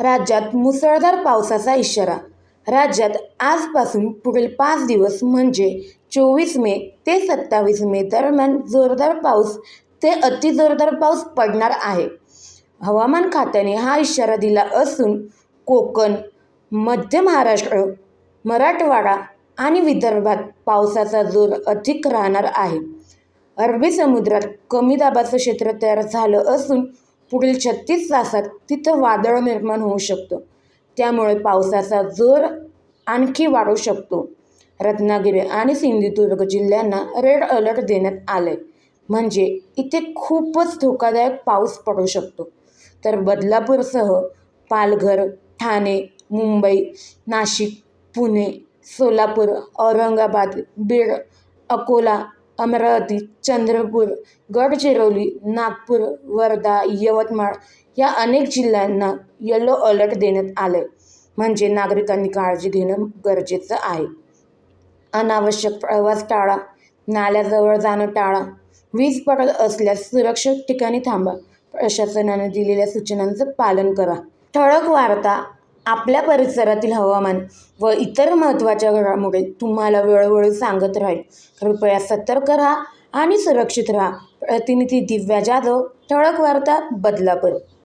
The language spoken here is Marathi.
राज्यात मुसळधार पावसाचा इशारा. राज्यात आजपासून पुढील पाच दिवस म्हणजे चोवीस मे ते सत्तावीस मे दरम्यान जोरदार पाऊस ते अतिजोरदार पाऊस पडणार आहे. हवामान खात्याने हा इशारा दिला असून कोकण मध्य महाराष्ट्र मराठवाडा आणि विदर्भात पावसाचा जोर अधिक राहणार आहे. अरबी समुद्रात कमी दाबाचं क्षेत्र तयार झालं असून पुढील छत्तीस तासात तिथं वादळ निर्माण होऊ शकतं. त्यामुळे पावसाचा जोर आणखी वाढू शकतो. रत्नागिरी आणि सिंधुदुर्ग जिल्ह्यांना रेड अलर्ट देण्यात आलं आहे म्हणजे इथे खूपच धोकादायक पाऊस पडू शकतो. तर बदलापूरसह पालघर ठाणे मुंबई नाशिक पुणे सोलापूर औरंगाबाद बीड अकोला अमरावती चंद्रपूर गडचिरोली नागपूर वर्धा यवतमाळ या अनेक जिल्ह्यांना येलो अलर्ट देण्यात आलं म्हणजे नागरिकांनी काळजी घेणं गरजेचं आहे. अनावश्यक प्रवास टाळा नाल्याजवळ जाणं टाळा वीज पडत असल्यास सुरक्षित ठिकाणी थांबा प्रशासनाने दिलेल्या सूचनांचं पालन करा. ठळक वार्ता आपल्या परिसरातील हवामान व इतर महत्त्वाच्या घडामोडी तुम्हाला वेळोवेळी सांगत राहील कृपया सतर्क राहा आणि सुरक्षित राहा. प्रतिनिधी दिव्या जाधव ठळक वार्ता बदलापूर.